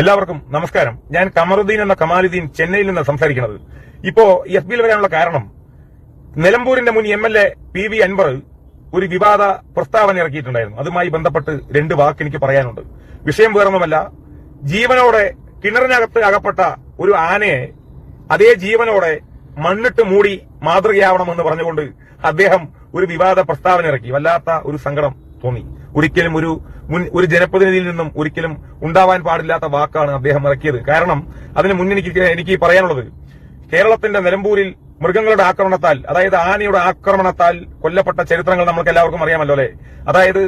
എല്ലാവർക്കും നമസ്കാരം. ഞാൻ കമറുദ്ദീൻ എന്ന കമാലുദ്ദീൻ ചെന്നൈയിൽ നിന്ന് സംസാരിക്കുന്നത്. ഇപ്പോ എഫ് ബിയിൽ വരാനുള്ള കാരണം നിലമ്പൂരിന്റെ മുൻ M L A P V Anvar ഒരു വിവാദ പ്രസ്താവന ഇറക്കിയിട്ടുണ്ടായിരുന്നു. അതുമായി ബന്ധപ്പെട്ട് രണ്ട് വാക്ക് എനിക്ക് പറയാനുണ്ട്. വിഷയം വേറൊന്നുമല്ല ജീവനോടെ കിണറിനകത്ത് അകപ്പെട്ട ഒരു ആനയെ അതേ ജീവനോടെ മണ്ണിട്ട് മൂടി മാതൃകയാവണമെന്ന് പറഞ്ഞുകൊണ്ട് അദ്ദേഹം ഒരു വിവാദ പ്രസ്താവന ഇറക്കി. വല്ലാത്ത ഒരു സങ്കടം തോന്നി. ഒരിക്കലും ഒരു മുൻ ഒരു ജനപ്രതിനിധിയിൽ നിന്നും ഒരിക്കലും ഉണ്ടാവാൻ പാടില്ലാത്ത വാക്കാണ് അദ്ദേഹം ഇറക്കിയത്. കാരണം അതിന് മുൻ എനിക്ക് എനിക്ക് പറയാനുള്ളത് കേരളത്തിന്റെ നിലമ്പൂരിൽ മൃഗങ്ങളുടെ ആക്രമണത്താൽ അതായത് ആനയുടെ ആക്രമണത്താൽ കൊല്ലപ്പെട്ട ചരിത്രങ്ങൾ നമുക്ക് എല്ലാവർക്കും അറിയാമല്ലോ അല്ലെ? അതായത്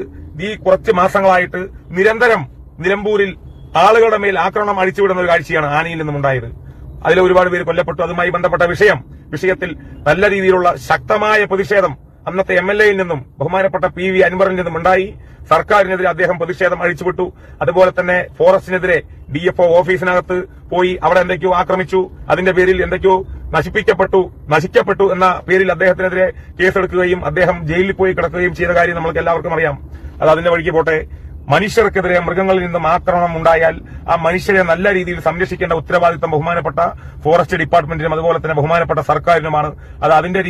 ഈ കുറച്ച് മാസങ്ങളായിട്ട് നിരന്തരം നിലമ്പൂരിൽ ആളുകളുടെ മേൽ ആക്രമണം അഴിച്ചുവിടുന്ന ഒരു കാഴ്ചയാണ് ആനയിൽ നിന്നും ഉണ്ടായത്. അതിൽ ഒരുപാട് പേര് കൊല്ലപ്പെട്ടു. അതുമായി ബന്ധപ്പെട്ട വിഷയം വിഷയത്തിൽ നല്ല രീതിയിലുള്ള ശക്തമായ പ്രതിഷേധം അന്നത്തെ എം എൽ എയിൽ നിന്നും ബഹുമാനപ്പെട്ട പി വി അൻവറിൽ നിന്നും ഉണ്ടായി. സർക്കാരിനെതിരെ അദ്ദേഹം പ്രതിഷേധം അഴിച്ചുവിട്ടു. അതുപോലെ തന്നെ ഫോറസ്റ്റിനെതിരെ ഡി എഫ് ഒ ഓഫീസിനകത്ത് പോയി അവിടെ എന്തൊക്കെയോ ആക്രമിച്ചു. അതിന്റെ പേരിൽ എന്തൊക്കെയോ നശിപ്പിക്കപ്പെട്ടു നശിക്കപ്പെട്ടു എന്ന പേരിൽ അദ്ദേഹത്തിനെതിരെ കേസെടുക്കുകയും അദ്ദേഹം ജയിലിൽ പോയി കിടക്കുകയും ചെയ്ത കാര്യം നമ്മൾക്ക് എല്ലാവർക്കും അറിയാം. അത് അതിന്റെ വഴിക്ക് പോട്ടെ. മനുഷ്യർക്കെതിരെ മൃഗങ്ങളിൽ നിന്നും ആക്രമണം ഉണ്ടായാൽ ആ മനുഷ്യരെ നല്ല രീതിയിൽ സംരക്ഷിക്കേണ്ട ഉത്തരവാദിത്തം ബഹുമാനപ്പെട്ട ഫോറസ്റ്റ് ഡിപ്പാർട്ട്മെന്റിനും അതുപോലെ തന്നെ ബഹുമാനപ്പെട്ട സർക്കാരിനുമാണ്. അത് അതിന്റെ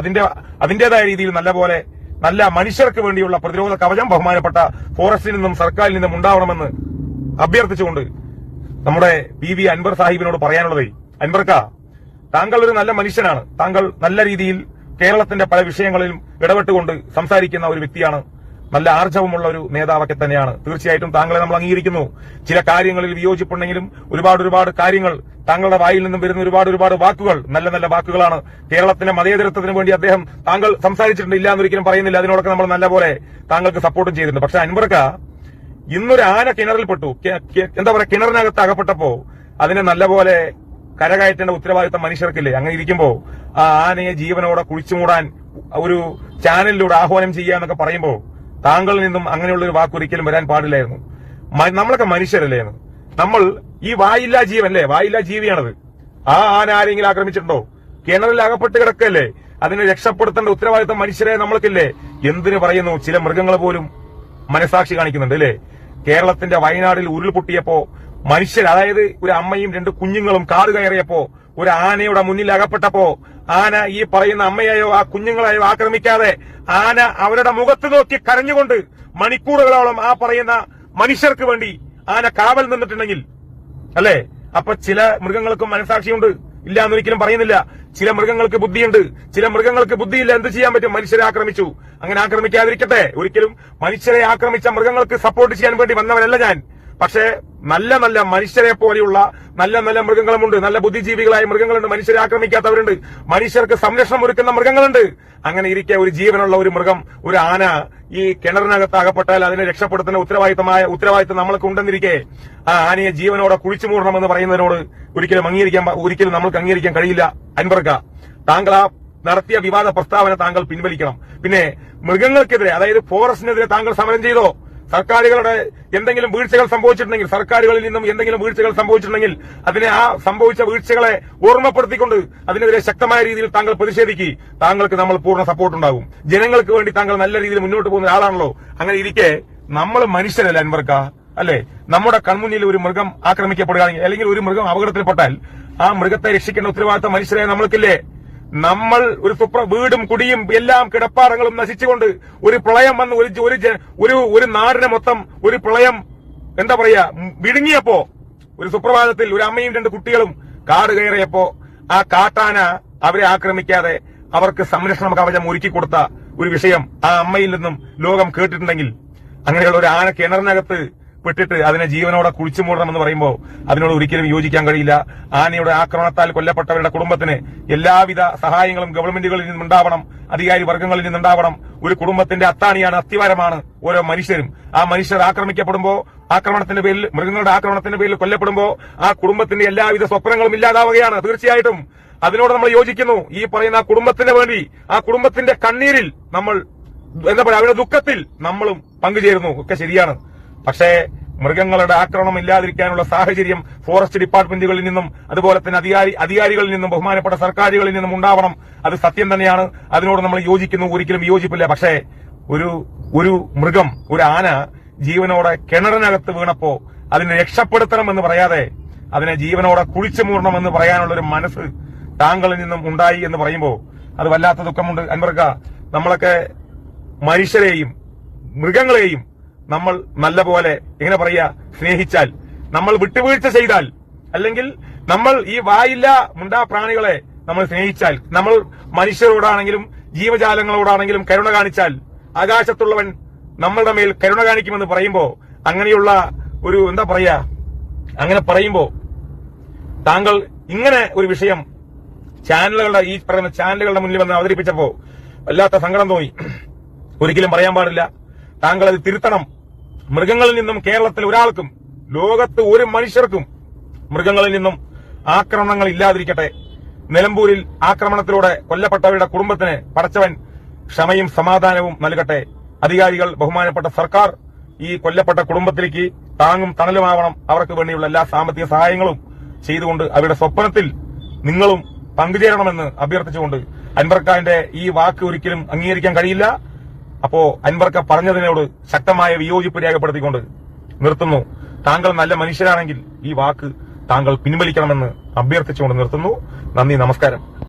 അതിന്റെ അതിന്റേതായ രീതിയിൽ നല്ലപോലെ നല്ല മനുഷ്യർക്ക് വേണ്ടിയുള്ള പ്രതിരോധ കവചം ബഹുമാനപ്പെട്ട ഫോറസ്റ്റിൽ നിന്നും സർക്കാരിൽ നിന്നും ഉണ്ടാവണമെന്ന് അഭ്യർത്ഥിച്ചുകൊണ്ട് നമ്മുടെ പി വി അൻവർ സാഹിബിനോട് പറയാനുള്ളത് അൻവർക്ക താങ്കൾ ഒരു നല്ല മനുഷ്യനാണ്. താങ്കൾ നല്ല രീതിയിൽ കേരളത്തിന്റെ പല വിഷയങ്ങളിലും ഇടപെട്ടുകൊണ്ട് സംസാരിക്കുന്ന ഒരു വ്യക്തിയാണ് നല്ല ആർജവമുള്ള ഒരു നേതാവൊക്കെ തന്നെയാണ്. തീർച്ചയായിട്ടും താങ്കളെ നമ്മൾ അംഗീകരിക്കുന്നു. ചില കാര്യങ്ങളിൽ വിയോജിപ്പുണ്ടെങ്കിലും ഒരുപാട് ഒരുപാട് കാര്യങ്ങൾ താങ്കളുടെ വായിൽ നിന്നും വരുന്ന ഒരുപാട് ഒരുപാട് വാക്കുകൾ നല്ല നല്ല വാക്കുകളാണ്. കേരളത്തിന്റെ മതേതരത്വത്തിന് വേണ്ടി അദ്ദേഹം താങ്കൾ സംസാരിച്ചിട്ടുണ്ട് ഇല്ല എന്നൊരിക്കലും പറയുന്നില്ല. അതിനോടൊക്കെ നമ്മൾ നല്ലപോലെ താങ്കൾക്ക് സപ്പോർട്ടും ചെയ്തിട്ടുണ്ട്. പക്ഷെ അൻവർക്ക ഇന്നൊരു ആന കിണറിൽപ്പെട്ടു. എന്താ പറയാ കിണറിനകത്ത് അകപ്പെട്ടപ്പോ അതിനെ നല്ലപോലെ കരകയറ്റേണ്ട ഉത്തരവാദിത്തം മനുഷ്യർക്കില്ലേ? അങ്ങനെ ഇരിക്കുമ്പോ ആ ആനയെ ജീവനോടെ കുഴിച്ചുമൂടാൻ ഒരു ചാനലിലൂടെ ആഹ്വാനം ചെയ്യാന്നൊക്കെ പറയുമ്പോ താങ്കളിൽ നിന്നും അങ്ങനെയുള്ള ഒരു വാക്ക് ഒരിക്കലും വരാൻ പാടില്ലായിരുന്നു. നമ്മളൊക്കെ മനുഷ്യരല്ലേന്ന്. നമ്മൾ ഈ വായില്ലാ ജീവല്ലേ വായില്ലാ ജീവിയാണത്. ആ ആന ആരെങ്കിലും ആക്രമിച്ചിട്ടുണ്ടോ? കിണറിൽ അകപ്പെട്ട് കിടക്കല്ലേ? അതിനെ രക്ഷപ്പെടുത്തേണ്ട ഉത്തരവാദിത്തം മനുഷ്യരെ നമ്മൾക്കില്ലേ? എന്തിനു പറയുന്നു? ചില മൃഗങ്ങൾ പോലും മനസാക്ഷി കാണിക്കുന്നുണ്ട് അല്ലേ? കേരളത്തിന്റെ വയനാടിൽ ഉരുൾപൊട്ടിയപ്പോ മനുഷ്യർ അതായത് ഒരു അമ്മയും രണ്ട് കുഞ്ഞുങ്ങളും കാട് കയറിയപ്പോ ഒരു ആനയുടെ മുന്നിൽ അകപ്പെട്ടപ്പോ ആന ഈ പറയുന്ന അമ്മയെയോ ആ കുഞ്ഞുങ്ങളെയോ ആക്രമിക്കാതെ ആന അവരുടെ മുഖത്ത് നോക്കി കരഞ്ഞുകൊണ്ട് മണിക്കൂറുകളോളം ആ പറയുന്ന മനുഷ്യർക്ക് വേണ്ടി ആന കാവൽ നിന്നിട്ടുണ്ടെങ്കിൽ അല്ലേ? അപ്പൊ ചില മൃഗങ്ങൾക്കും മനസാക്ഷിയുണ്ട് ഇല്ല എന്നൊരിക്കലും പറയുന്നില്ല. ചില മൃഗങ്ങൾക്ക് ബുദ്ധിയുണ്ട്. ചില മൃഗങ്ങൾക്ക് ബുദ്ധിയില്ല. എന്ത് ചെയ്യാൻ പറ്റും? മനുഷ്യരെ ആക്രമിച്ചു. അങ്ങനെ ആക്രമിക്കാതിരിക്കട്ടെ. ഒരിക്കലും മനുഷ്യരെ ആക്രമിച്ച മൃഗങ്ങൾക്ക് സപ്പോർട്ട് ചെയ്യാൻ വേണ്ടി വന്നവരല്ല ഞാൻ. പക്ഷേ നല്ല നല്ല മനുഷ്യരെ പോലെയുള്ള നല്ല നല്ല മൃഗങ്ങളുമുണ്ട്. നല്ല ബുദ്ധിജീവികളായ മൃഗങ്ങളുണ്ട്. മനുഷ്യരെ ആക്രമിക്കാത്തവരുണ്ട്. മനുഷ്യർക്ക് സംരക്ഷണം ഒരുക്കുന്ന മൃഗങ്ങളുണ്ട്. അങ്ങനെ ഇരിക്കെ ഒരു ജീവനുള്ള ഒരു മൃഗം ഒരു ആന ഈ കിണറിനകത്ത് അകപ്പെട്ടാൽ അതിനെ രക്ഷപ്പെടുത്തുന്ന ഉത്തരവാദിത്തമായ ഉത്തരവാദിത്തം നമ്മൾക്ക് ഉണ്ടെന്നിരിക്കെ ആ ആനയെ ജീവനോടെ കുഴിച്ചു മൂടണമെന്ന് പറയുന്നതിനോട് ഒരിക്കലും അംഗീകരിക്കാൻ ഒരിക്കലും നമ്മൾക്ക് അംഗീകരിക്കാൻ കഴിയില്ല. അൻവർക്ക താങ്കൾ ആ നടത്തിയ വിവാദ പ്രസ്താവന താങ്കൾ പിൻവലിക്കണം. പിന്നെ മൃഗങ്ങൾക്കെതിരെ അതായത് ഫോറസ്റ്റിനെതിരെ താങ്കൾ സമരം ചെയ്തോ? സർക്കാരുകളുടെ എന്തെങ്കിലും വീഴ്ചകൾ സംഭവിച്ചിട്ടുണ്ടെങ്കിൽ സർക്കാരുകളിൽ നിന്നും എന്തെങ്കിലും വീഴ്ചകൾ സംഭവിച്ചിട്ടുണ്ടെങ്കിൽ അതിനെ ആ സംഭവിച്ച വീഴ്ചകളെ ഓർമ്മപ്പെടുത്തിക്കൊണ്ട് അതിനെതിരെ ശക്തമായ രീതിയിൽ താങ്കൾ പ്രതിഷേധിക്കുക താങ്കൾക്ക് നമ്മൾ പൂർണ സപ്പോർട്ട് ഉണ്ടാകും. ജനങ്ങൾക്ക് വേണ്ടി താങ്കൾ നല്ല രീതിയിൽ മുന്നോട്ട് പോകുന്ന ആളാണല്ലോ അങ്ങനെ ഇരിക്കെ നമ്മൾ മനുഷ്യരല്ല അൻവർക്ക അല്ലെ? നമ്മുടെ കൺമുന്നിൽ ഒരു മൃഗം ആക്രമിക്കപ്പെടുകയാണെങ്കിൽ അല്ലെങ്കിൽ ഒരു മൃഗം അപകടത്തിൽപ്പെട്ടാൽ ആ മൃഗത്തെ രക്ഷിക്കേണ്ട ഉത്തരവാദിത്തം മനുഷ്യരെ നമ്മൾക്കില്ലേ? നമ്മൾ ഒരു സുപ്ര വീടും കുടിയും എല്ലാം കിടപ്പാടങ്ങളും നശിച്ചുകൊണ്ട് ഒരു പ്രളയം വന്ന് ഒരു ഒരു ഒരു നാടിനെ മൊത്തം ഒരു പ്രളയം എന്താ പറയാ വിഴുങ്ങിയപ്പോ ഒരു സുപ്രഭാതത്തിൽ ഒരു അമ്മയും രണ്ട് കുട്ടികളും കാട് കയറിയപ്പോ ആ കാട്ടാന അവരെ ആക്രമിക്കാതെ അവർക്ക് സംരക്ഷണ കവചം ഒരുക്കി കൊടുത്ത ഒരു വിഷയം ആ അമ്മയിൽ നിന്നും ലോകം കേട്ടിട്ടുണ്ടെങ്കിൽ അങ്ങനെയുള്ള ഒരു ആന കിണറിനകത്ത് പെട്ടിട്ട് അതിനെ ജീവനോടെ കുഴിച്ചു മൂടണമെന്ന് പറയുമ്പോൾ അതിനോട് ഒരിക്കലും യോജിക്കാൻ കഴിയില്ല. ആനയുടെ ആക്രമണത്താൽ കൊല്ലപ്പെട്ടവരുടെ കുടുംബത്തിന് എല്ലാവിധ സഹായങ്ങളും ഗവൺമെന്റുകളിൽ നിന്നുണ്ടാവണം അധികാരി വർഗങ്ങളിൽ നിന്നുണ്ടാവണം ഒരു കുടുംബത്തിന്റെ അത്താണിയാണ് അസ്ഥിവാരമാണ് ഓരോ മനുഷ്യരും. ആ മനുഷ്യർ ആക്രമിക്കപ്പെടുമ്പോൾ ആക്രമണത്തിന്റെ പേരിൽ മൃഗങ്ങളുടെ ആക്രമണത്തിന്റെ പേരിൽ കൊല്ലപ്പെടുമ്പോൾ ആ കുടുംബത്തിന്റെ എല്ലാവിധ സ്വപ്നങ്ങളും ഇല്ലാതാവുകയാണ് തീർച്ചയായിട്ടും. അതിനോട് നമ്മൾ യോജിക്കുന്നു. ഈ പറയുന്ന കുടുംബത്തിന് വേണ്ടി ആ കുടുംബത്തിന്റെ കണ്ണീരിൽ നമ്മൾ എന്താ പറയാ അവരുടെ ദുഃഖത്തിൽ നമ്മളും പങ്കുചേരുന്നു. ഒക്കെ ശരിയാണ്. പക്ഷേ മൃഗങ്ങളുടെ ആക്രമണം ഇല്ലാതിരിക്കാനുള്ള സാഹചര്യം ഫോറസ്റ്റ് ഡിപ്പാർട്ട്മെന്റുകളിൽ നിന്നും അതുപോലെ തന്നെ അധികാരി അധികാരികളിൽ നിന്നും ബഹുമാനപ്പെട്ട സർക്കാരുകളിൽ നിന്നും ഉണ്ടാവണം. അത് സത്യം തന്നെയാണ്. അതിനോട് നമ്മൾ യോജിക്കുന്നു. ഒരിക്കലും യോജിപ്പില്ല. പക്ഷേ ഒരു ഒരു മൃഗം ഒരു ആന ജീവനോടെ കിണറിനകത്ത് വീണപ്പോ അതിനെ രക്ഷപ്പെടുത്തണമെന്ന് പറയാതെ അതിനെ ജീവനോടെ കുഴിച്ചു മൂടണമെന്ന് പറയാനുള്ള ഒരു മനസ്സ് താങ്കളിൽ നിന്നും ഉണ്ടായി എന്ന് പറയുമ്പോൾ അത് വല്ലാത്ത ദുഃഖമുണ്ട്. അൻവർക്ക നമ്മളൊക്കെ മനുഷ്യരെയും മൃഗങ്ങളെയും നമ്മൾ നല്ലപോലെ എങ്ങനെ പറയാ സ്നേഹിച്ചാൽ. നമ്മൾ വിട്ടുവീഴ്ച ചെയ്താൽ. അല്ലെങ്കിൽ നമ്മൾ ഈ വായില്ല മുണ്ടാ പ്രാണികളെ നമ്മൾ സ്നേഹിച്ചാൽ. നമ്മൾ മനുഷ്യരോടാണെങ്കിലും ജീവജാലങ്ങളോടാണെങ്കിലും കരുണ കാണിച്ചാൽ. ആകാശത്തുള്ളവൻ നമ്മളുടെ മേൽ കരുണ കാണിക്കുമെന്ന് പറയുമ്പോ അങ്ങനെയുള്ള ഒരു എന്താ പറയാ? അങ്ങനെ പറയുമ്പോ താങ്കൾ ഇങ്ങനെ ഒരു വിഷയം ചാനലുകളുടെ ഈ പറയുന്ന ചാനലുകളുടെ മുന്നിൽ വന്ന് അവതരിപ്പിച്ചപ്പോ വല്ലാത്ത സങ്കടം തോന്നി. ഒരിക്കലും പറയാൻ പാടില്ല. താങ്കൾ അത് തിരുത്തണം. മൃഗങ്ങളിൽ നിന്നും കേരളത്തിൽ ഒരാൾക്കും ലോകത്ത് ഒരു മനുഷ്യർക്കും മൃഗങ്ങളിൽ നിന്നും ആക്രമണങ്ങൾ ഇല്ലാതിരിക്കട്ടെ. നിലമ്പൂരിൽ ആക്രമണത്തിലൂടെ കൊല്ലപ്പെട്ടവരുടെ കുടുംബത്തിന് പടച്ചവൻ ക്ഷമയും സമാധാനവും നൽകട്ടെ. അധികാരികൾ ബഹുമാനപ്പെട്ട സർക്കാർ ഈ കൊല്ലപ്പെട്ട കുടുംബത്തിലേക്ക് താങ്ങും തണലുമാവണം. അവർക്ക് വേണ്ടിയുള്ള എല്ലാ സാമ്പത്തിക സഹായങ്ങളും ചെയ്തുകൊണ്ട് അവരുടെ സ്വപ്നത്തിൽ നിങ്ങളും പങ്കുചേരണമെന്ന് അഭ്യർത്ഥിച്ചുകൊണ്ട് അൻവർഖാന്റെ ഈ വാക്ക് ഒരിക്കലും അംഗീകരിക്കാൻ കഴിയില്ല. അപ്പോ അൻവർക്ക പറഞ്ഞതിനോട് ശക്തമായ വിയോജിപ്പ് രേഖപ്പെടുത്തിക്കൊണ്ട് നിർത്തുന്നു. താങ്കൾ നല്ല മനുഷ്യരാണെങ്കിൽ ഈ വാക്ക് താങ്കൾ പിൻവലിക്കണമെന്ന് അഭ്യർത്ഥിച്ചുകൊണ്ട് നിർത്തുന്നു. നന്ദി നമസ്കാരം.